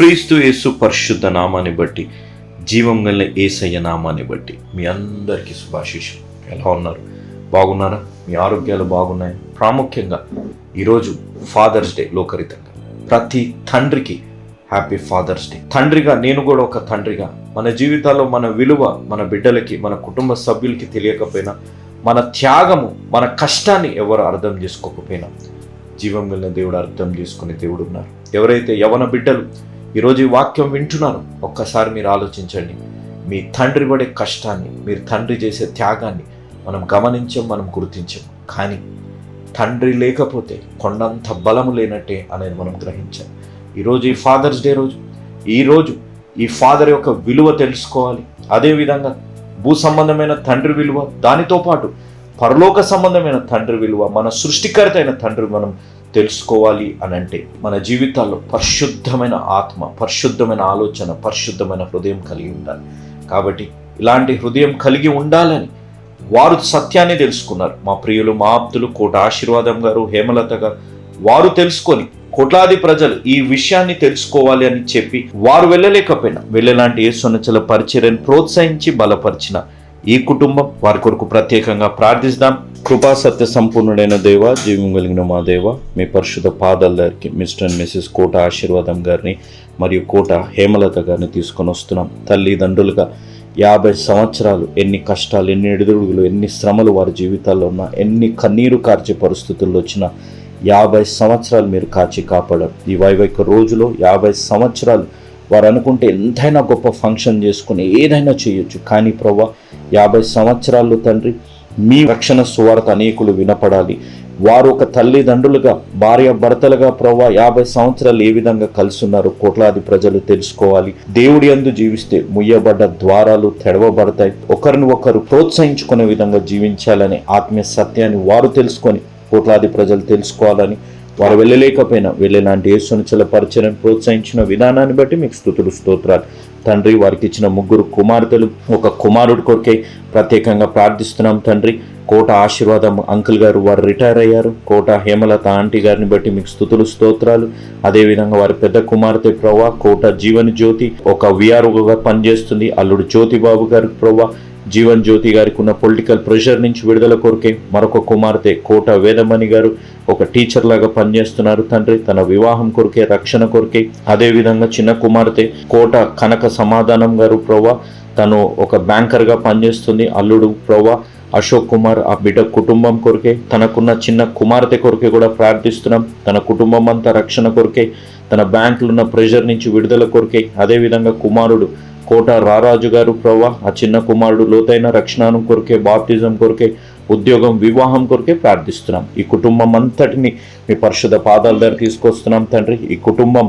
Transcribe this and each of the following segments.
క్రీస్తు యేసు పరిశుద్ధ నామాన్ని బట్టి జీవం గల ఏసయ్య నామాన్ని బట్టి మీ అందరికీ శుభాశిషం ఎలా ఉన్నారు? బాగున్నారా? మీ ఆరోగ్యాలు బాగున్నాయి? ప్రాముఖ్యంగా ఈరోజు ఫాదర్స్ డే లోకరితంగా. ప్రతి తండ్రికి హ్యాపీ ఫాదర్స్ డే. తండ్రిగా నేను కూడా ఒక తండ్రిగా. మన జీవితాల్లో మన విలువ మన బిడ్డలకి మన కుటుంబ సభ్యులకి తెలియకపోయినా మన త్యాగము మన కష్టాన్ని ఎవరు అర్థం చేసుకోకపోయినా జీవం కలిగిన దేవుడు అర్థం చేసుకునే దేవుడు ఉన్నారు. ఎవరైతే యవన బిడ్డలు ఈరోజు ఈ వాక్యం వింటున్నారు ఒక్కసారి మీరు ఆలోచించండి. మీ తండ్రి పడే కష్టాన్ని మీరు తండ్రి చేసే త్యాగాన్ని మనం గమనించాం మనం గుర్తించాం. కానీ తండ్రి లేకపోతే కొండంత బలము లేనట్టే అనేది మనం గ్రహించాం ఈరోజు ఈ ఫాదర్స్ డే రోజు ఈరోజు ఈ ఫాదర్ యొక్క విలువ తెలుసుకోవాలి. అదేవిధంగా భూ సంబంధమైన తండ్రి విలువ దానితో పాటు పరలోక సంబంధమైన తండ్రి విలువ మన సృష్టికర్త అయిన తండ్రి మనం తెలుసుకోవాలి అని అంటే మన జీవితాల్లో పరిశుద్ధమైన ఆత్మ పరిశుద్ధమైన ఆలోచన పరిశుద్ధమైన హృదయం కలిగి ఉండాలి. కాబట్టి ఇలాంటి హృదయం కలిగి ఉండాలని వారు సత్యాన్ని తెలుసుకున్నారు. మా ప్రియులు మా ఆప్తులు కోట ఆశీర్వాదం గారు హేమలత గారు వారు తెలుసుకొని కోట్లాది ప్రజలు ఈ విషయాన్ని తెలుసుకోవాలి అని చెప్పి వారు వెళ్ళలేకపోయినా వెళ్ళేలాంటి యేసునచల పరిచర్యను ప్రోత్సహించి బలపరిచిన ఈ కుటుంబం వారి కొరకు ప్రత్యేకంగా ప్రార్థిస్తాం. కృపా సత్య సంపూర్ణుడైన దేవ జీవం కలిగిన మా దేవ మీ పరిశుద్ధ పాదాల దగ్గరికి మిస్టర్ అండ్ మిస్సెస్ కోట ఆశీర్వాదం గారిని మరియు కోట హేమలత గారిని తీసుకొని వస్తున్నాం. తల్లిదండ్రులుగా యాభై సంవత్సరాలు ఎన్ని కష్టాలు ఎన్ని ఎడుదుడుగులు ఎన్ని శ్రమలు వారి జీవితాల్లో ఉన్నా ఎన్ని కన్నీరు కార్చే పరిస్థితుల్లో వచ్చినా యాభై సంవత్సరాలు మీరు కాచి కాపాడారు. ఈ వైవైక రోజులో యాభై సంవత్సరాలు వారు అనుకుంటే ఎంతైనా గొప్ప ఫంక్షన్ చేసుకుని ఏదైనా చేయొచ్చు. కానీ ప్రవ్వా యాభై సంవత్సరాలు తండ్రి మీ రక్షణ సువార్త అనేకులు వినపడాలి. వారు ఒక తల్లిదండ్రులుగా భార్య భర్తలుగా ప్రవ్వా యాభై సంవత్సరాలు ఏ విధంగా కలుసున్నారు కోట్లాది ప్రజలు తెలుసుకోవాలి. దేవుడి అందు జీవిస్తే ముయ్యబడ్డ ద్వారాలు తెడవబడతాయి. ఒకరిని ఒకరు ప్రోత్సహించుకునే విధంగా జీవించాలని ఆత్మీయ సత్యాన్ని వారు తెలుసుకొని కోట్లాది ప్రజలు తెలుసుకోవాలని వారు వెళ్ళలేకపోయినా వెళ్ళేలాంటి యేసునిచల పరిచయం ప్రోత్సహించిన విధానాన్ని బట్టి మీకు స్థుతులు స్తోత్రాలు. తండ్రి వారికి ఇచ్చిన ముగ్గురు కుమార్తెలు ఒక కుమారుడి కొరకే ప్రత్యేకంగా ప్రార్థిస్తున్నాం తండ్రి. కోట ఆశీర్వాదం అంకుల్ గారు వారు రిటైర్ అయ్యారు. కోట హేమలత ఆంటీ గారిని బట్టి మీకు స్థుతులు స్తోత్రాలు. అదేవిధంగా వారి పెద్ద కుమార్తె ప్రవ్వ కోట జీవన్ జ్యోతి ఒక విఆర్ఓగా పనిచేస్తుంది. అల్లుడు జ్యోతిబాబు గారు ప్రవ్వా జీవన్ జ్యోతి గారికి ఉన్న పొలిటికల్ ప్రెషర్ నుంచి విడుదల కోరికే మరొక కుమార్తె కోట వేదమణి గారు ఒక టీచర్ లాగా పనిచేస్తున్నారు. తండ్రి తన వివాహం కొరికే రక్షణ కొరికే. అదేవిధంగా చిన్న కుమార్తె కోట కనక సమాధానం గారు ప్రవ్వా తను ఒక బ్యాంకర్గా పనిచేస్తుంది. అల్లుడు ప్రవ్వా అశోక్ కుమార్ ఆ బిడ్డ కుటుంబం కొరకే తనకున్న చిన్న కుమార్తె కొరికే కూడా ప్రార్థిస్తున్నాం. తన కుటుంబం అంతా రక్షణ కొరికే తన బ్యాంకులో ఉన్న ప్రెషర్ నుంచి విడుదల కొరికే. అదేవిధంగా కుమారుడు కోట రారాజు గారు ప్రవ్వ ఆ చిన్న కుమారుడు లోతైన రక్షణను కొరకే బాప్తిజం కొరకే ఉద్యోగం వివాహం కొరకే ప్రార్థిస్తున్నాం. ఈ కుటుంబం అంతటిని మీ పరిశుద్ధ పాదాల దగ్గర తీసుకొస్తున్నాం తండ్రి. ఈ కుటుంబం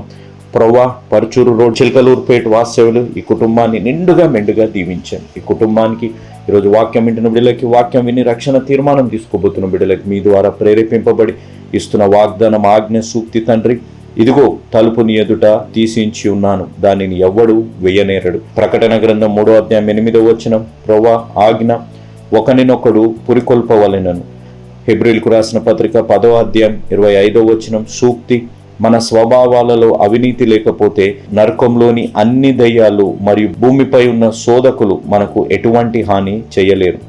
ప్రవ్వా పరుచూరు రోడ్ చిలకలూరుపేట వాస్తవులు ఈ కుటుంబాన్ని నిండుగా మెండుగా దీవించాను ఈ కుటుంబానికి ఈరోజు వాక్యం వింటున్న బిడ్డలకి వాక్యం విని రక్షణ తీర్మానం తీసుకోబోతున్న బిడ్డలకి మీ ద్వారా ప్రేరేపింపబడి ఇస్తున్న వాగ్దానం ఆజ్ఞ సూక్తి తండ్రి. ఇదిగో తలుపుని ఎదుట తీసించి ఉన్నాను. దానిని ఎవ్వడు వెయ్యనేరడు ప్రకటన గ్రంథం మూడో అధ్యాయం ఎనిమిదో వచనం. ప్రవా ఆజ్ఞ ఒకనినొకడు పురికొల్పవలెనను. హెబ్రిల్కు రాసిన పత్రిక పదో అధ్యాయం ఇరవై ఐదో వచనం. సూక్తి మన స్వభావాలలో అవినీతి లేకపోతే నరకంలోని అన్ని దయ్యాలు మరియు భూమిపై ఉన్న శోధకులు మనకు ఎటువంటి హాని చేయలేరు.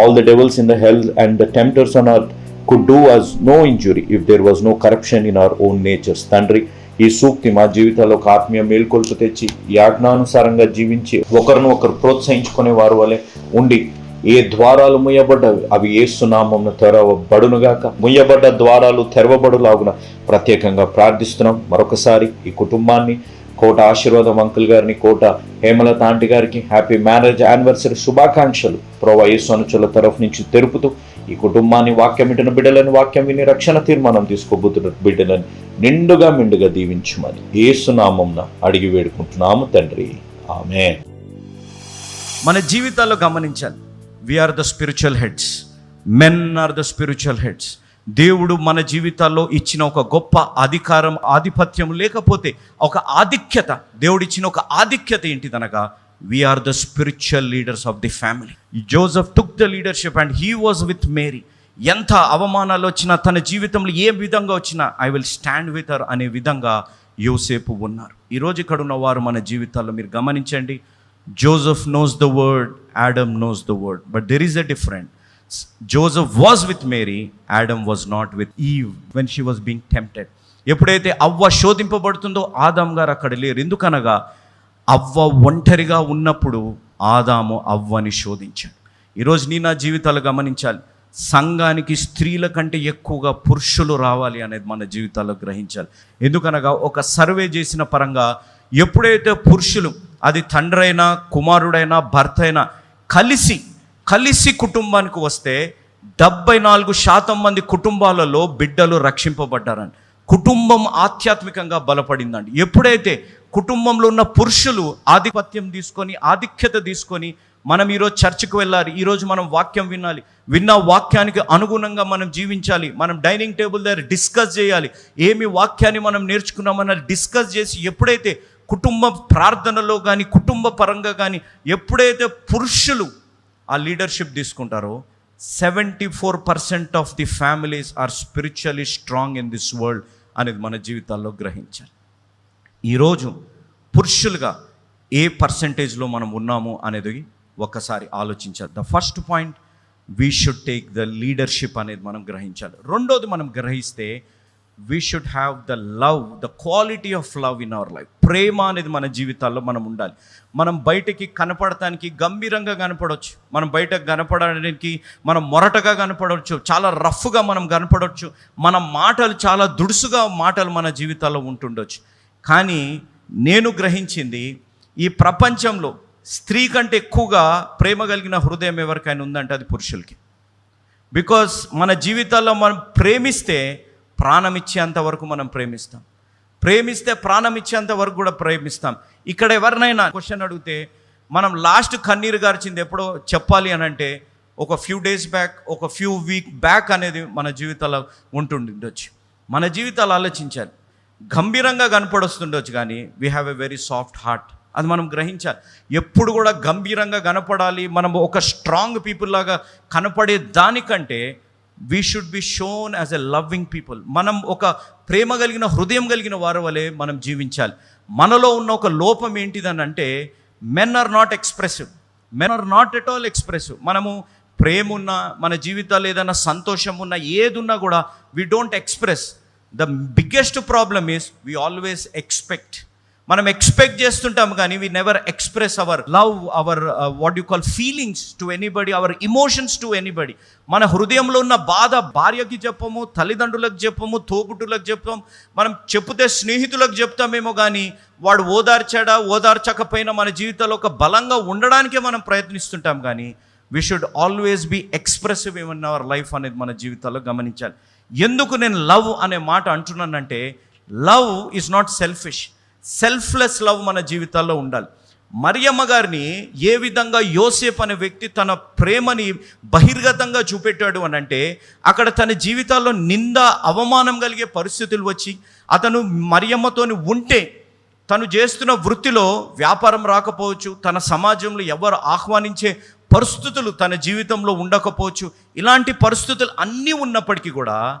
All the devils in the health and the tempters on earth could do us no injury if there was no corruption in our own natures తండ్రి ఈ సూక్తి మా జీవితాల్లో ఒక ఆత్మీయ మేల్కొల్పు తెచ్చి యాజ్ఞానుసారంగా జీవించి ఒకరిని ఒకరు ప్రోత్సహించుకునే వారు వలె ఉండి ఏ ద్వారాలు ముయ్యబడ్డవి అవి ఏ సునామం తెరవబడునుగాక. ముయ్యబడ్డ ద్వారాలు తెరవబడులాగున ప్రత్యేకంగా ప్రార్థిస్తున్నాం. మరొకసారి ఈ కుటుంబాన్ని కోట ఆశీర్వాదం అంకుల్ గారిని కోట హేమలత ఆంటీ గారికి హ్యాపీ మ్యారేజ్ యానివర్సరీ శుభాకాంక్షలు. ప్రోవా యేసు అనుచుల తరఫు నుంచి తెలుపుతూ ఈ కుటుంబాన్ని వాక్యం వింటున్న బిడ్డలని వాక్యం విని రక్షణ తీర్మానం తీసుకోబోతున్న బిడ్డలని నిండుగా మిండుగా దీవించమని ఏసునామంన అడిగి వేడుకుంటున్నాము తండ్రి. ఆమె మన జీవితాల్లో గమనించాలి. We are the spiritual heads men are the spiritual heads దేవుడు మన జీవితాల్లో ఇచ్చిన ఒక గొప్ప అధికారం ఆధిపత్యం లేకపోతే ఒక ఆధిక్యత దేవుడిచ్చిన ఒక ఆధిక్యత ఏంటిదనగా we are the spiritual leaders of the family Joseph took the leadership and he was with Mary ఎంత అవమానాలు వచ్చినా తన జీవితంలో ఏ విధంగా వచ్చినా I will stand with her అనే విధంగా యోసేపు ఉన్నారు. ఈరోజు ఇక్కడ ఉన్న వారు మన జీవితాల్లో మీరు గమనించండి. Joseph knows the word Adam knows the word but there is a different Joseph was with Mary Adam was not with Eve when she was being tempted ఎప్పుడైతే అవ్వ శోధింపబడుతుందో ఆదమ్ గారు అక్కడ లేరు. ఎందుకనగా అవ్వ ఒంటరిగా ఉన్నప్పుడు ఆదాము అవ్వని శోధించాడు. ఈరోజు నీ నా జీవితాలు గమనించాలి. సంఘానికి స్త్రీల కంటే ఎక్కువగా పురుషులు రావాలి అనేది మన జీవితాల్లో గ్రహించాలి. ఎందుకనగా ఒక సర్వే చేసిన పరంగా ఎప్పుడైతే పురుషులు అది తండ్రైనా కుమారుడైనా భర్త అయినా కలిసి కలిసి కుటుంబానికి వస్తే డెబ్బై నాలుగు శాతం మంది కుటుంబాలలో బిడ్డలు రక్షింపబడ్డారని. కుటుంబం ఆధ్యాత్మికంగా బలపడిందండి. ఎప్పుడైతే కుటుంబంలో ఉన్న పురుషులు ఆధిపత్యం తీసుకొని ఆధిక్యత తీసుకొని మనం ఈరోజు చర్చికి వెళ్ళాలి. ఈరోజు మనం వాక్యం వినాలి. విన్న వాక్యానికి అనుగుణంగా మనం జీవించాలి. మనం డైనింగ్ టేబుల్ దగ్గర డిస్కస్ చేయాలి. ఏమి వాక్యాన్ని మనం నేర్చుకున్నామన్నది డిస్కస్ చేసి ఎప్పుడైతే కుటుంబ ప్రార్థనలో కానీ కుటుంబ పరంగా కానీ ఎప్పుడైతే పురుషులు ఆ లీడర్షిప్ తీసుకుంటారో seventy four percent of the families are spiritually strong in this world అనేది మన జీవితాల్లో గ్రహించాలి. ఈరోజు పురుషులుగా ఏ పర్సంటేజ్లో మనం ఉన్నాము అనేది ఒక్కసారి ఆలోచించాలి. The first point we should take the leadership అనేది మనం గ్రహించాలి. రెండోది మనం గ్రహిస్తే we should have the love the quality of love in our life ప్రేమ అనేది మన జీవితాల్లో మనం ఉండాలి. మనం బయటకి కనపడటానికి గంభీరంగా కనపడవచ్చు మనం బయటకు కనపడడానికి మనం మొరటగా కనపడవచ్చు చాలా రఫ్గా మనం కనపడవచ్చు మన మాటలు చాలా దుడుసుగా మాటలు మన జీవితాల్లో ఉంటుండొచ్చు. కానీ నేను గ్రహించింది ఈ ప్రపంచంలో స్త్రీ కంటే ఎక్కువగా ప్రేమ కలిగిన హృదయం ఎవరికైనా ఉందంటే అది పురుషులకి. బికాస్ మన జీవితాల్లో మనం ప్రేమిస్తే ప్రాణం ఇచ్చేంత వరకు మనం ప్రేమిస్తాం. ప్రేమిస్తే ప్రాణం ఇచ్చేంత వరకు కూడా ప్రేమిస్తాం. ఇక్కడ ఎవరినైనా క్వశ్చన్ అడిగితే మనం లాస్ట్ కన్నీరు గార్చింది ఎప్పుడో చెప్పాలి అని అంటే ఒక ఫ్యూ డేస్ బ్యాక్ ఒక ఫ్యూ వీక్ బ్యాక్ అనేది మన జీవితాల్లో ఉంటుండొచ్చు. మన జీవితాలు ఆలోచించాలి. గంభీరంగా కనపడొస్తుండొచ్చు కానీ we have a very soft heart అది మనం గ్రహించాలి. ఎప్పుడు కూడా గంభీరంగా కనపడాలి. మనం ఒక స్ట్రాంగ్ పీపుల్ లాగా కనపడే దానికంటే we should be shown as a loving people మనం ఒక ప్రేమ కలిగిన హృదయం కలిగిన వారి వలె మనం జీవించాలి. మనలో ఉన్న ఒక లోపం ఏంటిదని అంటే men are not expressive men are not at all expressive మనము ప్రేమ ఉన్నా మన జీవితాలు ఏదైనా సంతోషం ఉన్నా ఏదున్నా కూడా we don't express the biggest problem is we always expect మనం ఎక్స్పెక్ట్ చేస్తుంటాం కానీ we never express our love our what you call feelings to anybody our emotions to anybody మన హృదయంలో ఉన్న బాధ భార్యకి చెప్పము తల్లిదండ్రులకు చెప్పము తోబుట్టులకు చెప్తాం మనం చెప్తే స్నేహితులకు చెప్తామేమో కానీ వాడు ఓదార్చాడా ఓదార్చకపోయినా మన జీవితంలో ఒక బలంగా ఉండడానికే మనం ప్రయత్నిస్తుంటాం కానీ we should always be expressive in our life అనేది మన జీవితాల్లో గమనించాలి. ఎందుకు నేను లవ్ అనే మాట అంటున్నానంటే love is not selfish selfless love మన జీవితాల్లో ఉండాలి. మరియమ్మ గారిని ఏ విధంగా యోసేఫ్ అనే వ్యక్తి తన ప్రేమని బహిర్గతంగా చూపెట్టాడు అని అంటే అక్కడ తన జీవితాల్లో నింద అవమానం కలిగే పరిస్థితులు వచ్చి అతను మరియమ్మతోని ఉంటే తను చేస్తున్న వృత్తిలో వ్యాపారం రాకపోవచ్చు తన సమాజంలో ఎవరు ఆహ్వానించే పరిస్థితులు తన జీవితంలో ఉండకపోవచ్చు. ఇలాంటి పరిస్థితులు అన్నీ ఉన్నప్పటికీ కూడా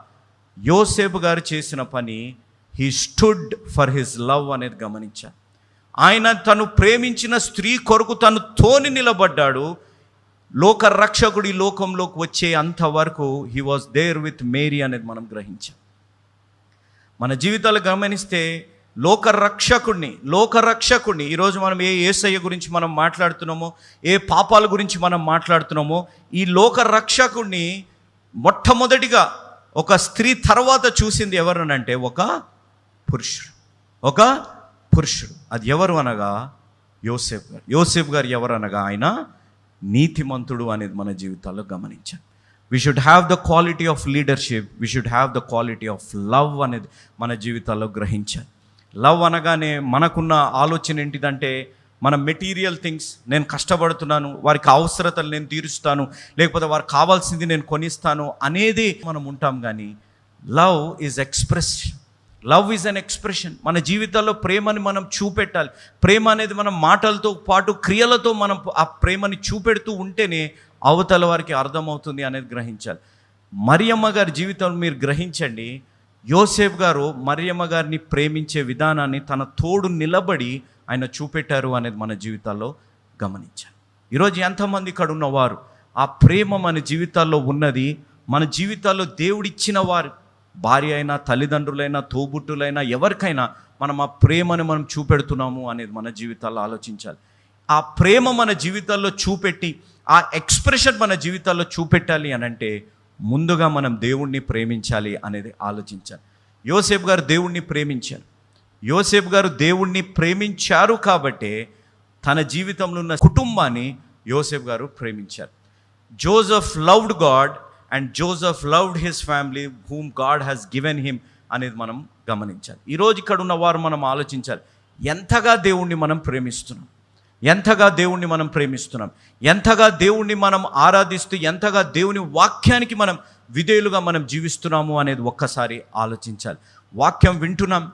యోసేపు గారు చేసిన పని he stood for his love అనేది గమనించా ఆయన తను ప్రేమించిన స్త్రీ కొరకు తను తోని నిలబడ్డాడు. లోక రక్షకుడి లోకంలోకి వచ్చే అంతవరకు he was there with Mary అనేది మనం గ్రహించాం. మన జీవితాలు గమనిస్తే లోకరక్షకుణ్ణి లోకరక్షకుణ్ణి. ఈరోజు మనం ఏ ఏసయ్య గురించి మనం మాట్లాడుతున్నామో ఏ పాపాల గురించి మనం మాట్లాడుతున్నామో ఈ లోకరక్షకుణ్ణి మొట్టమొదటిగా ఒక స్త్రీ తర్వాత చూసింది ఎవరనంటే ఒక పురుషుడు. ఒక పురుషుడు. అది ఎవరు అనగా? యోసేఫ్ గారు. యోసేఫ్ గారు ఎవరనగా ఆయన నీతిమంతుడు అనేది మన జీవితాల్లో గమనించాలి. We should have the quality of leadership we should have the quality of love అనేది మన జీవితాల్లో గ్రహించాలి. లవ్ అనగానే మనకున్న ఆలోచన ఏంటిదంటే మన మెటీరియల్ థింగ్స్ నేను కష్టపడుతున్నాను వారికి అవసరతలు నేను తీరుస్తాను లేకపోతే వారికి కావాల్సింది నేను కొనిస్తాను అనేది మనం ఉంటాం కానీ love is express love is an expression మన జీవితాల్లో ప్రేమని మనం చూపెట్టాలి. ప్రేమ అనేది మనం మాటలతో పాటు క్రియలతో మనం ఆ ప్రేమని చూపెడుతూ ఉంటేనే అవతల వారికి అర్థమవుతుంది అనేది గ్రహించాలి. మరియమ్మ గారి జీవితం మీరు గ్రహించండి యోసేఫ్ గారు మరియమ్మ గారిని ప్రేమించే విధానాన్ని తన తోడు నిలబడి ఆయన చూపెట్టారు అనేది మన జీవితాల్లో గమనించాను ఈరోజు ఎంతమంది ఇక్కడ ఉన్నవారు ఆ ప్రేమ మన జీవితాల్లో ఉన్నది మన జీవితాల్లో దేవుడిచ్చిన వారు భార్య అయినా తల్లిదండ్రులైనా తోబుట్టులైనా ఎవరికైనా మనం ఆ ప్రేమను మనం చూపెడుతున్నాము అనేది మన జీవితాల్లో ఆలోచించాలి. ఆ ప్రేమ మన జీవితాల్లో చూపెట్టి ఆ ఎక్స్ప్రెషన్ మన జీవితాల్లో చూపెట్టాలి అని అంటే ముందుగా మనం దేవుణ్ణి ప్రేమించాలి అనేది ఆలోచించాలి. యోసేపు గారు దేవుణ్ణి ప్రేమించారు. యోసేపు గారు దేవుణ్ణి ప్రేమించారు కాబట్టే తన జీవితంలో ఉన్న కుటుంబాన్ని యోసేఫ్ గారు ప్రేమించారు. Joseph loved God and Joseph loved his family whom God has given him అనేది మనం గమనించాలి. ఈరోజు ఇక్కడ ఉన్న వారు మనం ఆలోచించాలి. ఎంతగా దేవుణ్ణి మనం ప్రేమిస్తున్నాం? ఎంతగా దేవుణ్ణి మనం ప్రేమిస్తున్నాం ఎంతగా దేవుణ్ణి మనం ఆరాధిస్తూ ఎంతగా దేవుని వాక్యానికి మనం విధేయులుగా మనం జీవిస్తున్నాము అనేది ఒక్కసారి ఆలోచించాలి. వాక్యం వింటున్నాం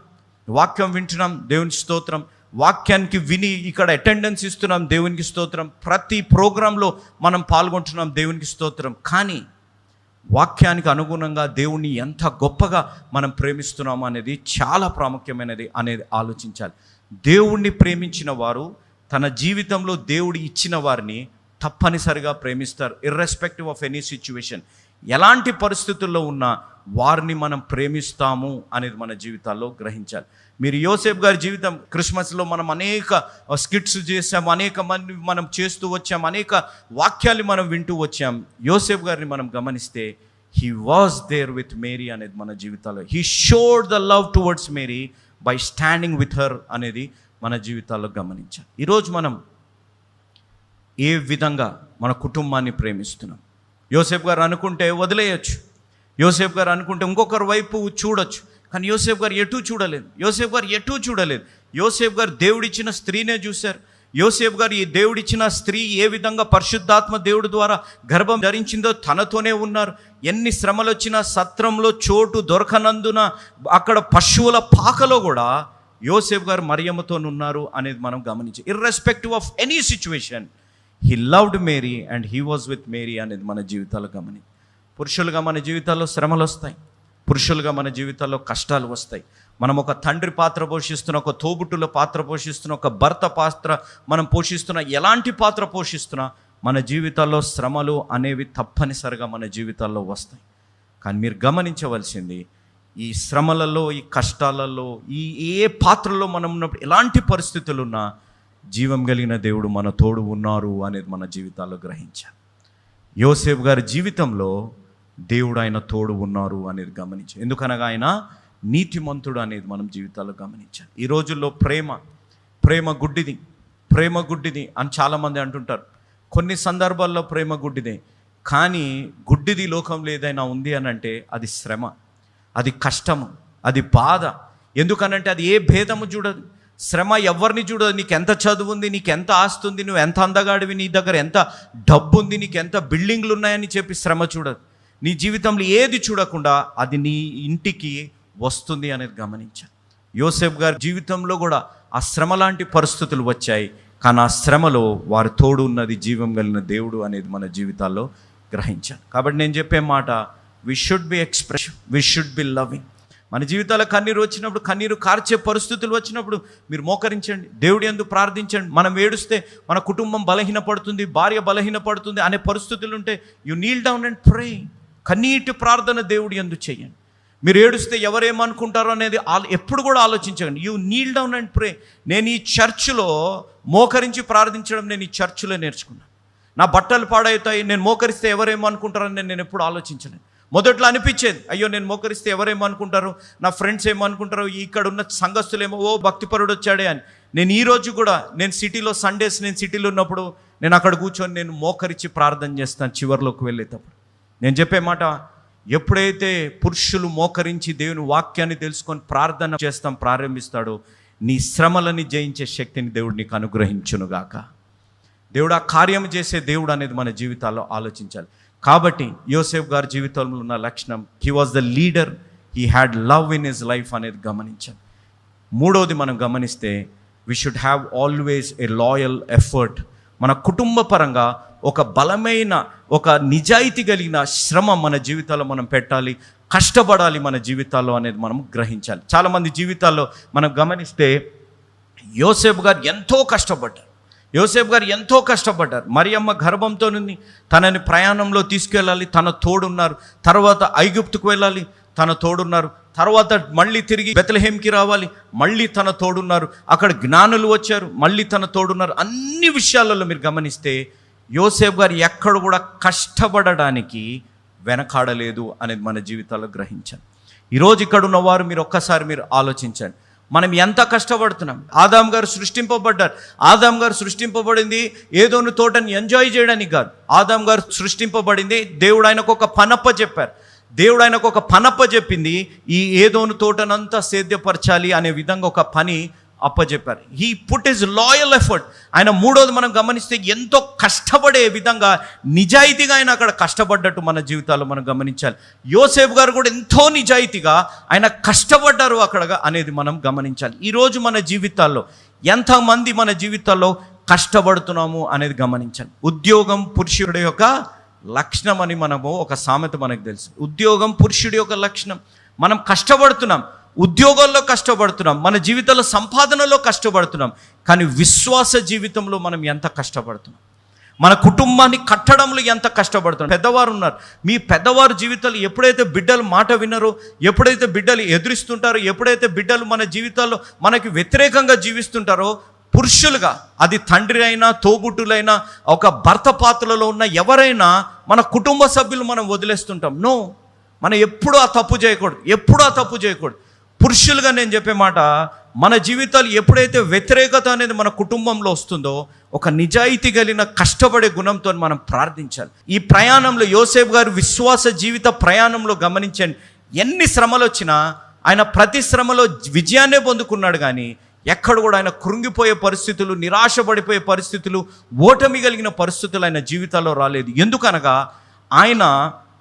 వాక్యం వింటున్నాం దేవుని స్తోత్రం. వాక్యానికి విని ఇక్కడ అటెండెన్స్ ఇస్తున్నాం దేవునికి స్తోత్రం. ప్రతి ప్రోగ్రాంలో మనం పాల్గొంటున్నాం దేవునికి స్తోత్రం. కానీ వాక్యానికి అనుగుణంగా దేవుణ్ణి ఎంత గొప్పగా మనం ప్రేమిస్తున్నాము అనేది చాలా ప్రాముఖ్యమైనది అనేది ఆలోచించాలి. దేవుణ్ణి ప్రేమించిన వారు తన జీవితంలో దేవుడు ఇచ్చిన వారిని తప్పనిసరిగా ప్రేమిస్తారు ఇర్రెస్పెక్టివ్ ఆఫ్ ఎనీ సిచ్యువేషన్ ఎలాంటి పరిస్థితుల్లో ఉన్నా వారిని మనం ప్రేమిస్తాము అనేది మన జీవితాల్లో గ్రహించాలి. మీరు యోసేఫ్ గారి జీవితం క్రిస్మస్లో మనం అనేక స్కిట్స్ చేసాం అనేక మంది మనం చేస్తూ వచ్చాం అనేక వాక్యాలు మనం వింటూ వచ్చాం యోసేఫ్ గారిని మనం గమనిస్తే he was there with Mary అనేది మన జీవితాల్లో. He showed the love towards Mary by standing with her అనేది మన జీవితాల్లో గమనించాలి. ఈరోజు మనం ఏ విధంగా మన కుటుంబాన్ని ప్రేమిస్తున్నాం? యోసేఫ్ గారు అనుకుంటే వదిలేయచ్చు. యోసేఫ్ గారు అనుకుంటే ఇంకొకరి వైపు చూడొచ్చు. కానీ యోసేఫ్ గారు ఎటూ చూడలేదు. యోసేఫ్ గారు ఎటూ చూడలేదు. యోసేఫ్ గారు దేవుడిచ్చిన స్త్రీనే చూశారు. యోసేఫ్ గారు ఈ దేవుడిచ్చిన స్త్రీ ఏ విధంగా పరిశుద్ధాత్మ దేవుడి ద్వారా గర్భం ధరించిందో తనతోనే ఉన్నారు. ఎన్ని శ్రమలు వచ్చినా సత్రంలో చోటు దొరకనందున అక్కడ పశువుల పాకలో కూడా యోసేఫ్ గారు మరియమ్మతో ఉన్నారు అనేది మనం గమనించి irrespective of any situation he loved Mary and he was with Mary అనేది మన జీవితాల్లో గమని పురుషులుగా మన జీవితాల్లో శ్రమలు వస్తాయి పురుషులుగా మన జీవితాల్లో కష్టాలు వస్తాయి. మనం ఒక తండ్రి పాత్ర పోషిస్తున్న ఒక తోబుట్టుల పాత్ర పోషిస్తున్న ఒక భర్త పాత్ర మనం పోషిస్తున్న ఎలాంటి పాత్ర పోషిస్తున్నా మన జీవితాల్లో శ్రమలు అనేవి తప్పనిసరిగా మన జీవితాల్లో వస్తాయి. కానీ మీరు గమనించవలసింది ఈ శ్రమలలో ఈ కష్టాలలో ఈ ఏ పాత్రలో మనం ఉన్నప్పుడు ఎలాంటి పరిస్థితులు ఉన్నా జీవం కలిగిన దేవుడు మన తోడు ఉన్నారు అనేది మన జీవితాల్లో గ్రహించాలి. యోసేఫ్ గారి జీవితంలో దేవుడు ఆయన తోడు ఉన్నారు అనేది గమనించారు ఎందుకనగా ఆయన నీతిమంతుడు అనేది మనం జీవితాల్లో గమనించాలి. ఈ రోజుల్లో ప్రేమ ప్రేమ గుడ్డిది ప్రేమ గుడ్డిది అని చాలామంది అంటుంటారు. కొన్ని సందర్భాల్లో ప్రేమ గుడ్డిదే కానీ గుడ్డిది లోకంలో ఏదైనా ఉంది అని అంటే అది శ్రమ అది కష్టము అది బాధ. ఎందుకనంటే అది ఏ భేదము చూడదు. శ్రమ ఎవరిని చూడదు. నీకు ఎంత చదువు ఉంది నీకు ఎంత ఆస్తి ఉంది నువ్వు ఎంత అందగాడివి నీ దగ్గర ఎంత డబ్బు ఉంది నీకు ఎంత బిల్డింగ్లు ఉన్నాయని చెప్పి శ్రమ చూడదు. నీ జీవితంలో ఏది చూడకుండా అది నీ ఇంటికి వస్తుంది అనేది గమనించాను. యోసేఫ్ గారి జీవితంలో కూడా ఆ శ్రమ లాంటి పరిస్థితులు వచ్చాయి. కానీ ఆ శ్రమలో వారి తోడు ఉన్నది జీవం కలిగిన దేవుడు అనేది మన జీవితాల్లో గ్రహించాను. కాబట్టి నేను చెప్పే మాట we should be express we should be loving మన జీవితాల్లో కన్నీరు వచ్చినప్పుడు కన్నీరు కార్చే పరిస్థితులు వచ్చినప్పుడు మీరు మోకరించండి. దేవుడి ఎందు ప్రార్థించండి. మనం ఏడుస్తే మన కుటుంబం బలహీనపడుతుంది భార్య బలహీనపడుతుంది అనే పరిస్థితులు ఉంటే you kneel down and pray కన్నీటి ప్రార్థన దేవుడి ఎందు చేయండి. మీరు ఏడుస్తే ఎవరేమనుకుంటారో అనేది ఎప్పుడు కూడా ఆలోచించకండి. You kneel down and pray నేను ఈ చర్చిలో మోకరించి ప్రార్థించడం నేను ఈ చర్చిలో నేర్చుకున్నాను. నా బట్టలు పాడవుతాయి నేను మోకరిస్తే ఎవరేమనుకుంటారని నేను ఎప్పుడు ఆలోచించను మొదట్లో అనిపించేది అయ్యో నేను మోకరిస్తే ఎవరేమనుకుంటారు? నా ఫ్రెండ్స్ ఏమనుకుంటారు? అనుకుంటారు ఇక్కడ ఉన్న సంఘస్థులేమో ఓ భక్తిపరుడు వచ్చాడే అని. నేను ఈరోజు కూడా నేను సిటీలో సండేస్ నేను సిటీలో ఉన్నప్పుడు నేను అక్కడ కూర్చొని నేను మోకరించి ప్రార్థన చేస్తాను చివరిలోకి వెళ్ళేటప్పుడు. నేను చెప్పే మాట ఎప్పుడైతే పురుషులు మోకరించి దేవుని వాక్యాన్ని తెలుసుకొని ప్రార్థన చేస్తాం ప్రారంభిస్తాడో నీ శ్రమలని జయించే శక్తిని దేవుడు నీకు అనుగ్రహించునుగాక. దేవుడు ఆ కార్యం చేసే దేవుడు అనేది మన జీవితాల్లో ఆలోచించాలి. కాబట్టి యోసేఫ్ గారి జీవితంలో ఉన్న లక్షణం he was the leader he had love in his life అనేది గమనించాలి. మూడవది మనం గమనిస్తే we should have always a loyal effort మన కుటుంబ పరంగా ఒక బలమైన ఒక నిజాయితీ కలిగిన శ్రమ మన జీవితాల్లో మనం పెట్టాలి కష్టపడాలి మన జీవితాల్లో అనేది మనం గ్రహించాలి. చాలామంది జీవితాల్లో మనం గమనిస్తే యోసేపు గారు ఎంతో కష్టపడ్డారు. యోసేపు గారు ఎంతో కష్టపడ్డారు. మరియమ్మ గర్భంతో నుండి తనని ప్రయాణంలో తీసుకెళ్ళాలి తన తోడున్నారు. తర్వాత ఐగుప్తుకు వెళ్ళాలి తన తోడున్నారు. తర్వాత మళ్ళీ తిరిగి బెతలహేమ్కి రావాలి మళ్ళీ తన తోడున్నారు. అక్కడ జ్ఞానులు వచ్చారు మళ్ళీ తన తోడున్నారు. అన్ని విషయాలలో మీరు గమనిస్తే యోసేఫ్ గారు ఎక్కడ కూడా కష్టపడడానికి వెనకాడలేదు అనేది మన జీవితాల్లో గ్రహించాను ఈరోజు ఇక్కడ ఉన్నవారు మీరు ఒక్కసారి మీరు ఆలోచించండి. మనం ఎంత కష్టపడుతున్నాం? ఆదాం గారు సృష్టింపబడ్డారు. ఆదాం గారు సృష్టింపబడింది ఏదోని తోటని ఎంజాయ్ చేయడానికి కాదు. ఆదాం గారు సృష్టింపబడింది దేవుడు ఆయనకు ఒక పనప్ప చెప్పారు. దేవుడు ఆయనకు ఒక పనప్ప చెప్పింది ఈ ఏదోను తోటనంతా సేద్యపరచాలి అనే విధంగా ఒక పని అప్పచెప్పారు he put his loyal effort ఆయన మూడోది మనం గమనిస్తే ఎంతో కష్టపడే విధంగా నిజాయితీగా ఆయన అక్కడ కష్టపడ్డట్టు మన జీవితాల్లో మనం గమనించాలి. యోసేఫ్ గారు కూడా ఎంతో నిజాయితీగా ఆయన కష్టపడ్డారు అక్కడ అనేది మనం గమనించాలి. ఈరోజు మన జీవితాల్లో ఎంతమంది మన జీవితాల్లో కష్టపడుతున్నాము అనేది గమనించాలి. ఉద్యోగం పురుషుడి యొక్క లక్షణం అని మనము ఒక సామెత మనకు తెలుసు. ఉద్యోగం పురుషుడి యొక్క లక్షణం. మనం కష్టపడుతున్నాం. ఉద్యోగాల్లో కష్టపడుతున్నాం మన జీవితంలో సంపాదనలో కష్టపడుతున్నాం కానీ విశ్వాస జీవితంలో మనం ఎంత కష్టపడుతున్నాం? మన కుటుంబాన్ని కట్టడంలో ఎంత కష్టపడుతున్నాం? పెద్దవారు ఉన్నారు. మీ పెద్దవారు జీవితాలు ఎప్పుడైతే బిడ్డలు మాట వినరో ఎప్పుడైతే బిడ్డలు ఎదురిస్తుంటారో ఎప్పుడైతే బిడ్డలు మన జీవితాల్లో మనకి వ్యతిరేకంగా జీవిస్తుంటారో పురుషులుగా అది తండ్రి అయినా తోబుట్టులైనా ఒక భర్త పాత్రలో ఉన్న ఎవరైనా మన కుటుంబ సభ్యులు మనం వదిలేస్తుంటాం. నో మనం ఎప్పుడూ ఆ తప్పు చేయకూడదు ఎప్పుడూ ఆ తప్పు చేయకూడదు. పురుషులుగా నేను చెప్పే మాట మన జీవితాలు ఎప్పుడైతే వ్యతిరేకత అనేది మన కుటుంబంలో వస్తుందో ఒక నిజాయితీ కలిగిన కష్టపడే గుణంతో మనం ప్రార్థించాలి. ఈ ప్రయాణంలో యోసేఫ్ గారు విశ్వాస జీవిత ప్రయాణంలో గమనించండి. ఎన్ని శ్రమలు వచ్చినా ఆయన ప్రతి శ్రమలో విజయాన్నే పొందుకున్నాడు కానీ ఎక్కడ కూడా ఆయన కృంగిపోయే పరిస్థితులు నిరాశపడిపోయే పరిస్థితులు ఓటమి కలిగిన పరిస్థితులు ఆయన జీవితాల్లో రాలేదు. ఎందుకనగా ఆయన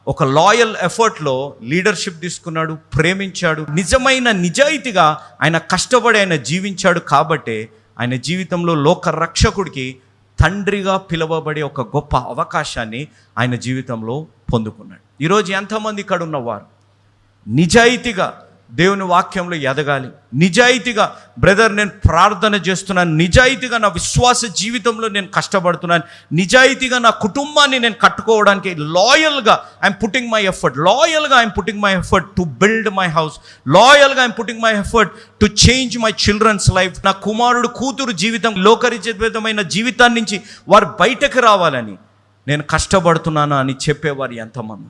ఒక లాయల్ ఎఫర్ట్లో లీడర్షిప్ తీసుకున్నాడు ప్రేమించాడు నిజమైన నిజాయితీగా ఆయన కష్టపడి ఆయన జీవించాడు కాబట్టే ఆయన జీవితంలో లోక రక్షకుడికి తండ్రిగా పిలువబడే ఒక గొప్ప అవకాశాన్ని ఆయన జీవితంలో పొందుకున్నాడు. ఈరోజు ఎంతమంది ఇక్కడ ఉన్నవారు నిజాయితీగా దేవుని వాక్యంలో ఎదగాలి. నిజాయితీగా బ్రదర్ నేను ప్రార్థన చేస్తున్నాను. నిజాయితీగా నా విశ్వాస జీవితంలో నేను కష్టపడుతున్నాను. నిజాయితీగా నా కుటుంబాన్ని నేను కట్టుకోవడానికి లాయల్గా I'm putting my effort లాయల్గా I'm putting my effort to build my house లాయల్గా I'm putting my effort to change my children's life నా కుమారుడు కూతురు జీవితం లోకరిచితమైన జీవితాన్ని నుంచి వారు బయటకు రావాలని నేను కష్టపడుతున్నాను అని చెప్పేవారు ఎంతమంది.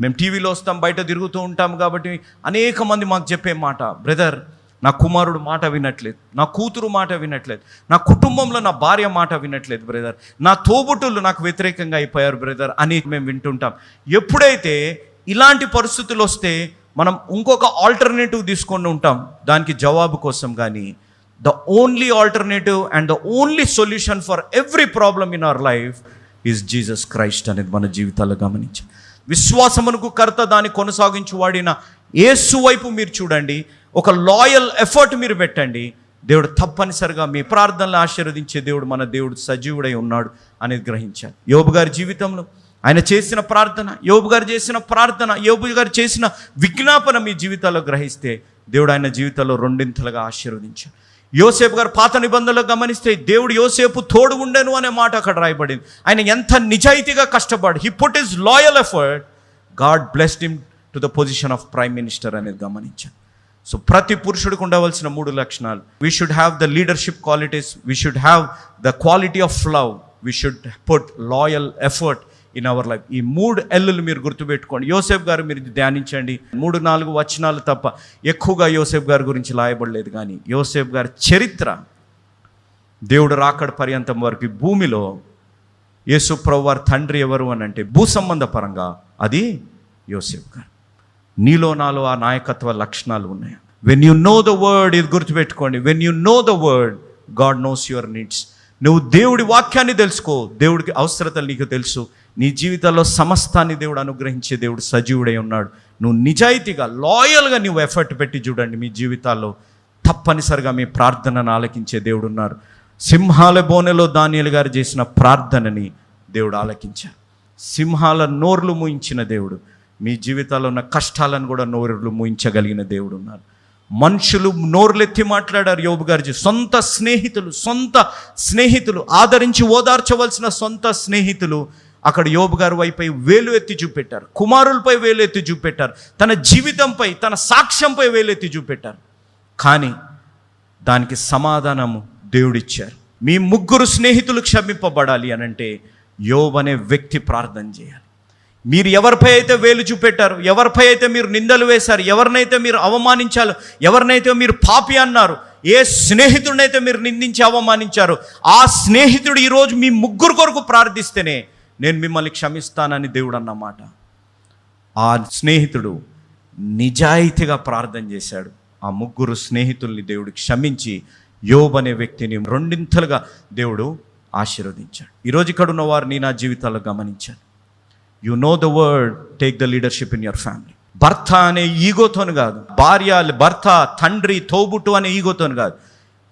మేము టీవీలో వస్తాం బయట తిరుగుతూ ఉంటాం కాబట్టి అనేక మంది మాకు చెప్పే మాట బ్రదర్ నా కుమారుడు మాట వినట్లేదు నా కూతురు మాట వినట్లేదు నా కుటుంబంలో నా భార్య మాట వినట్లేదు బ్రదర్ నా తోబుట్టులు నాకు వ్యతిరేకంగా అయిపోయారు బ్రదర్ అని మేము వింటుంటాం. ఎప్పుడైతే ఇలాంటి పరిస్థితులు వస్తే మనం ఇంకొక ఆల్టర్నేటివ్ తీసుకొని ఉంటాం. దానికి జవాబు కోసం కానీ the only alternative and the only solution for every problem in our life is Jesus Christ అనేది మన జీవితాల్లో గమనించాం విశ్వాసమునకు కర్త దాన్ని కొనసాగించు వాడిన యేసు వైపు మీరు చూడండి ఒక లాయల్ ఎఫర్ట్ మీరు పెట్టండి దేవుడు తప్పనిసరిగా మీ ప్రార్థనలు ఆశీర్వదించే దేవుడు మన దేవుడు సజీవుడై ఉన్నాడు అనేది గ్రహించాను యోబు గారి జీవితంలో ఆయన చేసిన ప్రార్థన యోబు గారు చేసిన ప్రార్థన యోబు గారు చేసిన విజ్ఞాపన మీ జీవితాల్లో గ్రహిస్తే దేవుడు ఆయన జీవితంలో రెండింతలుగా ఆశీర్వదించాడు. యోసేపు గారు పాత నిబంధనలు గమనిస్తే దేవుడు యోసేపు తోడు ఉండెను అనే మాట అక్కడ రాయబడింది. ఆయన ఎంత నిజాయితీగా కష్టపడి. He put his loyal effort God blessed him to the position of prime minister అనేది గమనించాను. సో ప్రతి పురుషుడికి ఉండవలసిన మూడు లక్షణాలు. We should have the leadership qualities we should have the quality of love we should put loyal effort in our life ఈ మూడు ఎల్లులు మీరు గుర్తుపెట్టుకోండి. యోసేఫ్ గారు మీరు ధ్యానించండి. మూడు నాలుగు వచనాలు తప్ప ఎక్కువగా యోసేఫ్ గారి గురించి లాయబడలేదు కానీ యోసేఫ్ గారి చరిత్ర దేవుడు రాకడ పర్యంతం వరకు భూమిలో యేసు వారి తండ్రి ఎవరు అని అంటే భూ సంబంధ పరంగా అది యోసేఫ్ గారు. నీలో నాలో ఆ నాయకత్వ లక్షణాలు ఉన్నాయి. When you know the word ఇది గుర్తుపెట్టుకోండి. When you know the word God knows your needs నువ్వు దేవుడి వాక్యాన్ని తెలుసుకో. దేవుడికి అవసరతలు నీకు తెలుసు. నీ జీవితంలో సమస్తాన్ని దేవుడు అనుగ్రహించే దేవుడు సజీవుడై ఉన్నాడు. నువ్వు నిజాయితీగా లాయల్గా నువ్వు ఎఫర్ట్ పెట్టి చూడండి మీ జీవితాల్లో తప్పనిసరిగా మీ ప్రార్థనను ఆలకించే దేవుడు ఉన్నారు. సింహాల బోనెలో దానియలు గారు చేసిన ప్రార్థనని దేవుడు ఆలకించారు సింహాల నోర్లు మూయించిన దేవుడు మీ జీవితాల్లో ఉన్న కష్టాలను కూడా నోరులు మూయించగలిగిన దేవుడు ఉన్నారు. మనుషులు నోర్లెత్తి మాట్లాడారు యోబు గారి సొంత స్నేహితులు సొంత స్నేహితులు ఆదరించి ఓదార్చవలసిన సొంత స్నేహితులు అక్కడ యోబు గారి వైపై వేలు ఎత్తి చూపెట్టారు. కుమారులపై వేలు ఎత్తి చూపెట్టారు. తన జీవితంపై తన సాక్ష్యంపై వేలు ఎత్తి చూపెట్టారు. కానీ దానికి సమాధానము దేవుడిచ్చారు. మీ ముగ్గురు స్నేహితులు క్షమింపబడాలి అని అంటే యోబ్ అనే వ్యక్తి ప్రార్థన చేయాలి. మీరు ఎవరిపై అయితే వేలు చూపెట్టారు ఎవరిపై అయితే మీరు నిందలు వేశారు ఎవరినైతే మీరు అవమానించారు ఎవరినైతే మీరు పాపి అన్నారు ఏ స్నేహితుడినైతే మీరు నిందించి అవమానించారు ఆ స్నేహితుడు ఈరోజు మీ ముగ్గురు కొరకు ప్రార్థిస్తేనే నేను మిమ్మల్ని క్షమిస్తానని దేవుడు అన్నమాట ఆ స్నేహితుడు నిజాయితీగా ప్రార్థన చేశాడు. ఆ ముగ్గురు స్నేహితుల్ని దేవుడు క్షమించి యోబ్ అనే వ్యక్తిని రెండింతలుగా దేవుడు ఆశీర్వదించాడు. ఈరోజు ఇక్కడ ఉన్న వారిని నా జీవితాల్లో గమనించాను you know the word take the leadership in your family భర్త అనే ఈగోతోను కాదు. భార్య భర్త తండ్రి తోబుట్టు అనే ఈగోతోను కాదు.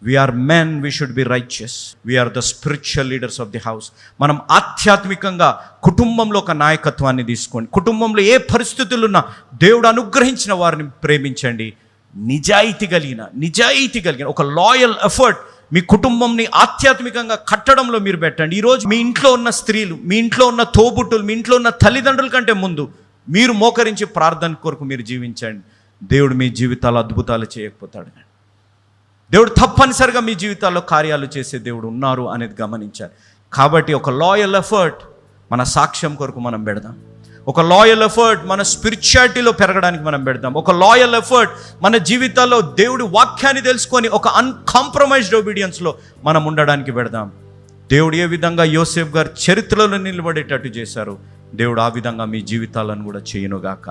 We are men we should be righteous we are the spiritual leaders of the house మనం ఆధ్యాత్మికంగా కుటుంబంలో ఒక నాయకత్వాన్ని తీసుకోండి. కుటుంబంలో ఏ పరిస్థితులు ఉన్నా దేవుడు అనుగ్రహించిన వారిని ప్రేమించండి. నిజాయితీ కలిగిన నిజాయితీ కలిగిన ఒక లాయల్ ఎఫర్ట్ మీ కుటుంబంని ఆధ్యాత్మికంగా కట్టడంలో మీరు పెట్టండి. ఈరోజు మీ ఇంట్లో ఉన్న స్త్రీలు మీ ఇంట్లో ఉన్న తోబుట్టులు మీ ఇంట్లో ఉన్న తల్లిదండ్రుల కంటే ముందు మీరు మోకరించి ప్రార్థన కొరకు మీరు జీవించండి. దేవుడు మీ జీవితాలు అద్భుతాలు చేయకపోతాడు. దేవుడు తప్పనిసరిగా మీ జీవితాల్లో కార్యాలు చేసే దేవుడు ఉన్నారు అనేది గమనించాలి. కాబట్టి ఒక లాయల్ ఎఫర్ట్ మన సాక్ష్యం కొరకు మనం పెడదాం. ఒక లాయల్ ఎఫర్ట్ మన స్పిరిచువాలిటీలో పెరగడానికి మనం పెడదాం. ఒక లాయల్ ఎఫర్ట్ మన జీవితాల్లో దేవుడి వాక్యాన్ని తెలుసుకొని ఒక అన్కాంప్రమైజ్డ్ ఒబీడియన్స్లో మనం ఉండడానికి పెడదాం. దేవుడు ఏ విధంగా యోసేఫ్ గారు చరిత్రలో నిలబడేటట్టు చేశారు దేవుడు ఆ విధంగా మీ జీవితాలను కూడా చేయనుగాక.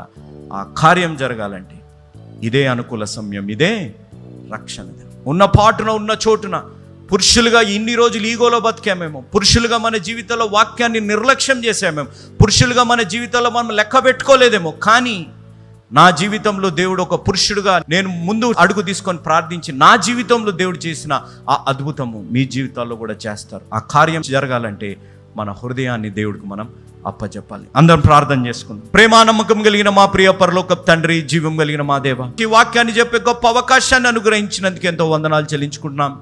ఆ కార్యం జరగాలంటే ఇదే అనుకూల సమయం ఇదే రక్షణ దినం. ఉన్న పాటున ఉన్న చోటున. పురుషులుగా ఇన్ని రోజులు ఈగోలో బతికామేమో పురుషులుగా మన జీవితంలో వాక్యాన్ని నిర్లక్ష్యం చేసామేమో పురుషులుగా మన జీవితంలో మనం లెక్క పెట్టుకోలేదేమో. కానీ నా జీవితంలో దేవుడు ఒక పురుషుడుగా నేను ముందు అడుగు తీసుకొని ప్రార్థించి నా జీవితంలో దేవుడు చేసిన ఆ అద్భుతము మీ జీవితాల్లో కూడా చేస్తారు. ఆ కార్యం జరగాలంటే మన హృదయాన్ని దేవుడికి మనం అప్పచెప్పాలి అందరం ప్రార్థన చేసుకుందాం. ప్రేమ నమ్మకం కలిగిన మా ప్రియ పరలోక తండ్రి జీవం కలిగిన మా దేవ ఈ వాక్యాన్ని చెప్పే గొప్ప అవకాశాన్ని అనుగ్రహించినందుకు ఎంతో వందనాలు చెల్లించుకుంటున్నాం.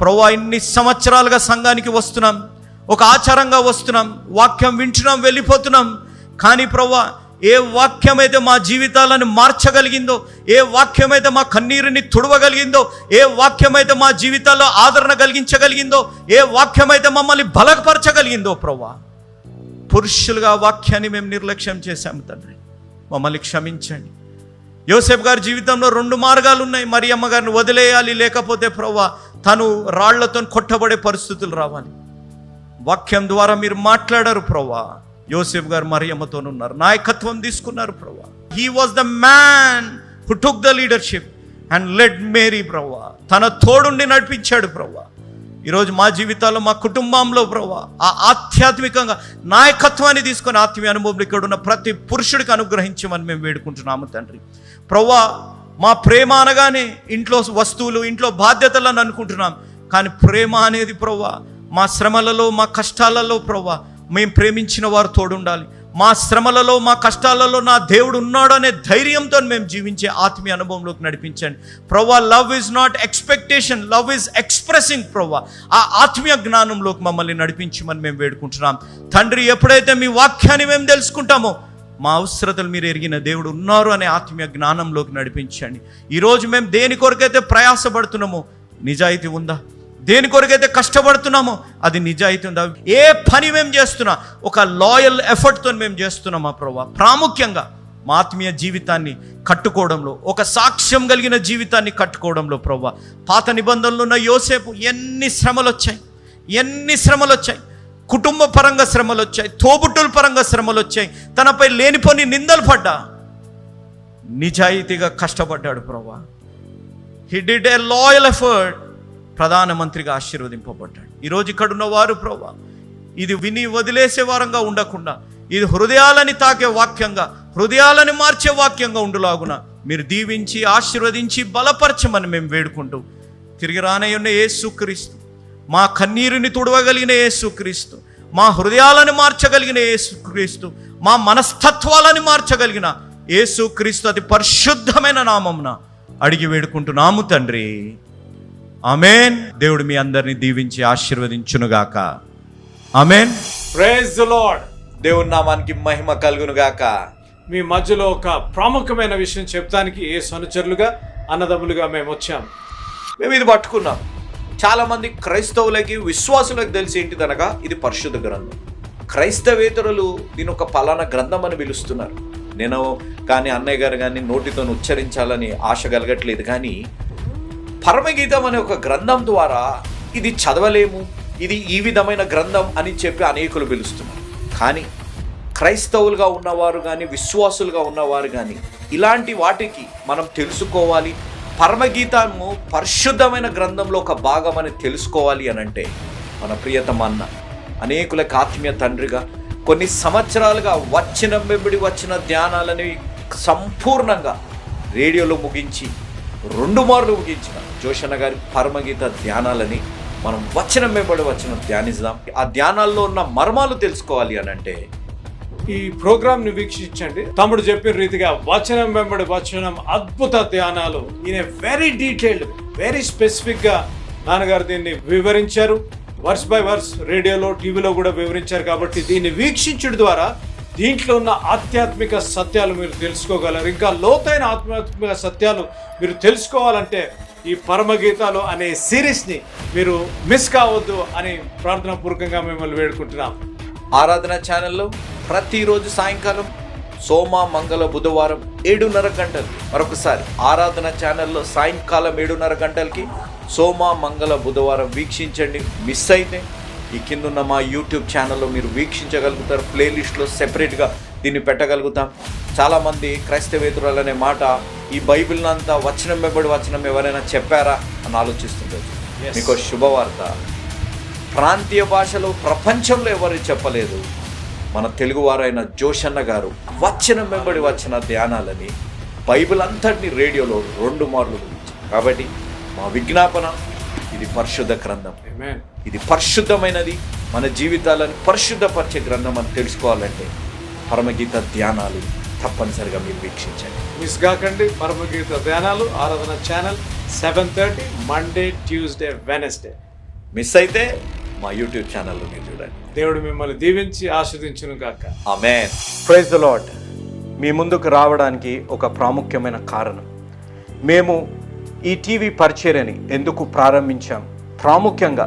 ప్రభా ఇన్ని సంవత్సరాలుగా సంఘానికి వస్తున్నాం. ఒక ఆచారంగా వస్తున్నాం. వాక్యం వింటున్నాం వెళ్ళిపోతున్నాం. కానీ ప్రభా ఏ వాక్యం అయితే మా జీవితాలను మార్చగలిగిందో ఏ వాక్యం అయితే మా కన్నీరుని తుడవగలిగిందో ఏ వాక్యం అయితే మా జీవితాల్లో ఆదరణ కలిగించగలిగిందో ఏ వాక్యం అయితే మమ్మల్ని బలపరచగలిగిందో ప్రభా పురుషులుగా వాక్యాన్ని మేము నిర్లక్ష్యం చేశాము తండ్రి. మమ్మల్ని క్షమించండి. యోసేఫ్ గారి జీవితంలో రెండు మార్గాలు ఉన్నాయి. మరి అమ్మగారిని వదిలేయాలి లేకపోతే ప్రవ్వా తను రాళ్ళతో కొట్టబడే పరిస్థితులు రావాలి. వాక్యం ద్వారా మీరు మాట్లాడారు ప్రవ్వా. యోసేఫ్ గారు మరియమ్మతో ఉన్నారు. నాయకత్వం తీసుకున్నారు ప్రవ్వా. He was the man who took the leadership and led Mary ప్రవ్వా. తన తోడుండి నడిపించాడు ప్రవ్వా. ఈరోజు మా జీవితాల్లో మా కుటుంబంలో ప్రవ్వా ఆ ఆధ్యాత్మికంగా నాయకత్వాన్ని తీసుకొని ఆత్మీయ అనుభవం ఇక్కడ ఉన్న ప్రతి పురుషుడికి అనుగ్రహించమని మేము వేడుకుంటున్నాము తండ్రి. ప్రవ్వా మా ప్రేమ అనగానే ఇంట్లో వస్తువులు ఇంట్లో బాధ్యతలను అనుకుంటున్నాం. కానీ ప్రేమ అనేది ప్రవ్వా మా శ్రమలలో మా కష్టాలలో ప్రవ్వా మేము ప్రేమించిన వారు తోడుండాలి. మా శ్రమలలో మా కష్టాలలో నా దేవుడు ఉన్నాడు అనే ధైర్యంతో మేము జీవించే ఆత్మీయ అనుభవంలోకి నడిపించండి. ప్రవ్వా love is not expectation love is expressing ప్రవ్వా. ఆ ఆత్మీయ జ్ఞానంలోకి మమ్మల్ని నడిపించమని మేము వేడుకుంటున్నాం. తండ్రి ఎప్పుడైతే మీ వాక్యాన్ని మేము తెలుసుకుంటామో మా అవసరతలు మీరు ఎరిగిన దేవుడు ఉన్నారు అనే ఆత్మీయ జ్ఞానంలోకి నడిపించండి. ఈరోజు మేము దేని కొరకైతే ప్రయాసపడుతున్నామో నిజాయితీ ఉందా? దేని కొరకైతే కష్టపడుతున్నామో అది నిజాయితీ ఉందా? ఏ పని మేము చేస్తున్నా ఒక లాయల్ ఎఫర్ట్తో మేము చేస్తున్నామా ప్రభా ప్రాముఖ్యంగా మా ఆత్మీయ జీవితాన్ని కట్టుకోవడంలో ఒక సాక్ష్యం కలిగిన జీవితాన్ని కట్టుకోవడంలో ప్రభా పాత నిబంధనలు ఉన్న యోసేపు ఎన్ని శ్రమలు వచ్చాయి ఎన్ని శ్రమలు వచ్చాయి కుటుంబ పరంగా శ్రమలు వచ్చాయి తోబుట్టుల పరంగా శ్రమలు వచ్చాయి తనపై లేనిపోని నిందలు పడ్డా. నిజాయితీగా కష్టపడ్డాడు ప్రభా he did a loyal effort ప్రధానమంత్రిగా ఆశీర్వదింపబడ్డాడు. ఈరోజు ఇక్కడ ఉన్నవారు ప్రభా ఇది విని వదిలేసే వారంగా ఉండకుండా ఇది హృదయాలని తాకే వాక్యంగా హృదయాలని మార్చే వాక్యంగా ఉండులాగున మీరు దీవించి ఆశీర్వదించి బలపరచమని మేము వేడుకుంటూ తిరిగి రానయ్యున్న యేసుక్రీస్తు మా కన్నీరుని తుడవగలిగిన యేసుక్రీస్తు మా హృదయాలను మార్చగలిగిన యేసుక్రీస్తు మా మనస్తత్వాలని మార్చగలిగిన యేసుక్రీస్తు అతి పరిశుద్ధమైన నామమున అడిగి వేడుకుంటున్నాము తండ్రి. ఆమెన్. దేవుడు మీ అందరిని దీవించి ఆశీర్వదించునుగాక. ఆమెన్. ప్రేజ్ ద లార్డ్ దేవుని నామానికి మహిమ కలుగును గాక మీ మధ్యలో ఒక ప్రాముఖ్యమైన విషయం చెప్తానికి ఏ సనుచరులుగా అన్నదమ్ములుగా మేము వచ్చాం. మేము ఇది పట్టుకున్నాం. చాలా మంది క్రైస్తవులకి విశ్వాసులకు తెలిసి ఏంటిదనగా ఇది పరిశుద్ధ గ్రంథం. క్రైస్తవేతరులు దీని ఒక పలానా గ్రంథం అని పిలుస్తున్నారు. నేను కానీ అన్నయ్య గారు కానీ నోటితో ఉచ్చరించాలని ఆశ కలగట్లేదు. కానీ పరమగీతం అనే ఒక గ్రంథం ద్వారా ఇది చదవలేము ఇది ఈ విధమైన గ్రంథం అని చెప్పి అనేకులు పిలుస్తున్నారు. కానీ క్రైస్తవులుగా ఉన్నవారు కానీ విశ్వాసులుగా ఉన్నవారు కానీ ఇలాంటి వాటికి మనం తెలుసుకోవాలి. పరమగీతము పరిశుద్ధమైన గ్రంథంలో ఒక భాగం అని తెలుసుకోవాలి అని అంటే మన ప్రియతమ అన్న అనేకులకు ఆత్మీయ తండ్రిగా కొన్ని సంవత్సరాలుగా వచ్చిన వెంబడి వచ్చిన ధ్యానాలని సంపూర్ణంగా రేడియోలో ముగించి రెండు మార్లు ముగించిన జోషన్న గారి పరమగీత ధ్యానాలని మనం వచనం వెంబడి వచ్చిన ధ్యానిద్దాం. ఆ ధ్యానాల్లో ఉన్న మర్మాలు తెలుసుకోవాలి అని అంటే ఈ ప్రోగ్రామ్ని వీక్షించండి. తమ్ముడు చెప్పిన రీతిగా వచనం వెంబడి వచనం అద్భుత ధ్యానాలు. ఈయన వెరీ డీటెయిల్డ్ వెరీ స్పెసిఫిక్గా నాన్నగారు దీన్ని వివరించారు. వర్స్ బై వర్స్ రేడియోలో టీవీలో కూడా వివరించారు కాబట్టి దీన్ని వీక్షించడం ద్వారా దీంట్లో ఉన్న ఆధ్యాత్మిక సత్యాలు మీరు తెలుసుకోగలరు. ఇంకా లోతైన ఆధ్యాత్మిక సత్యాలు మీరు తెలుసుకోవాలంటే ఈ పరమగీతాలు అనే సిరీస్ని మీరు మిస్ కావద్దు అని ప్రార్థన పూర్వకంగా మిమ్మల్ని వేడుకుంటున్నాం. ఆరాధన ఛానల్లో ప్రతిరోజు సాయంకాలం సోమ మంగళ బుధవారం ఏడున్నర గంటలు. మరొకసారి ఆరాధన ఛానల్లో సాయంకాలం ఏడున్నర గంటలకి సోమ మంగళ బుధవారం వీక్షించండి. మిస్ అయితే ఈ కిందున్న మా యూట్యూబ్ ఛానల్లో మీరు వీక్షించగలుగుతారు. ప్లేలిస్ట్లో సెపరేట్గా దీన్ని పెట్టగలుగుతాం. చాలామంది క్రైస్తవేతురాలు అనే మాట ఈ బైబిల్ అంతా వచనం వెంబడి వచనం ఎవరైనా చెప్పారా? అని ఆలోచిస్తుంటారు. Yes. మీకు శుభవార్త. ప్రాంతీయ భాషలో ప్రపంచంలో ఎవరు చెప్పలేదు? మన తెలుగువారైన జోషన్న గారు వచ్చిన వెంబడి వచ్చిన ధ్యానాలని బైబిల్ అంతటిని రేడియోలో రెండు మార్లు కాబట్టి మా విజ్ఞాపన ఇది పరిశుద్ధ గ్రంథం. ఇది పరిశుద్ధమైనది. మన జీవితాలను పరిశుద్ధపరిచే గ్రంథం అని తెలుసుకోవాలంటే పరమగీత ధ్యానాలు తప్పనిసరిగా మీరు వీక్షించండి. మిస్ కాకండి పరమగీత ధ్యానాలు ఆరాధన channel seven thirty Monday Tuesday Wednesday miss అయితే మా యూట్యూబ్ ఛానల్లో మీరు చూడండి. దేవుడు మిమ్మల్ని దీవించి ఆస్వాదించును గాక. ఆమెన్ ప్రైజ్ ద లాడ్ మీ ముందుకు రావడానికి ఒక ప్రాముఖ్యమైన కారణం. మేము ఈ టీవీ పరిచర్యని ఎందుకు ప్రారంభించాం? ప్రాముఖ్యంగా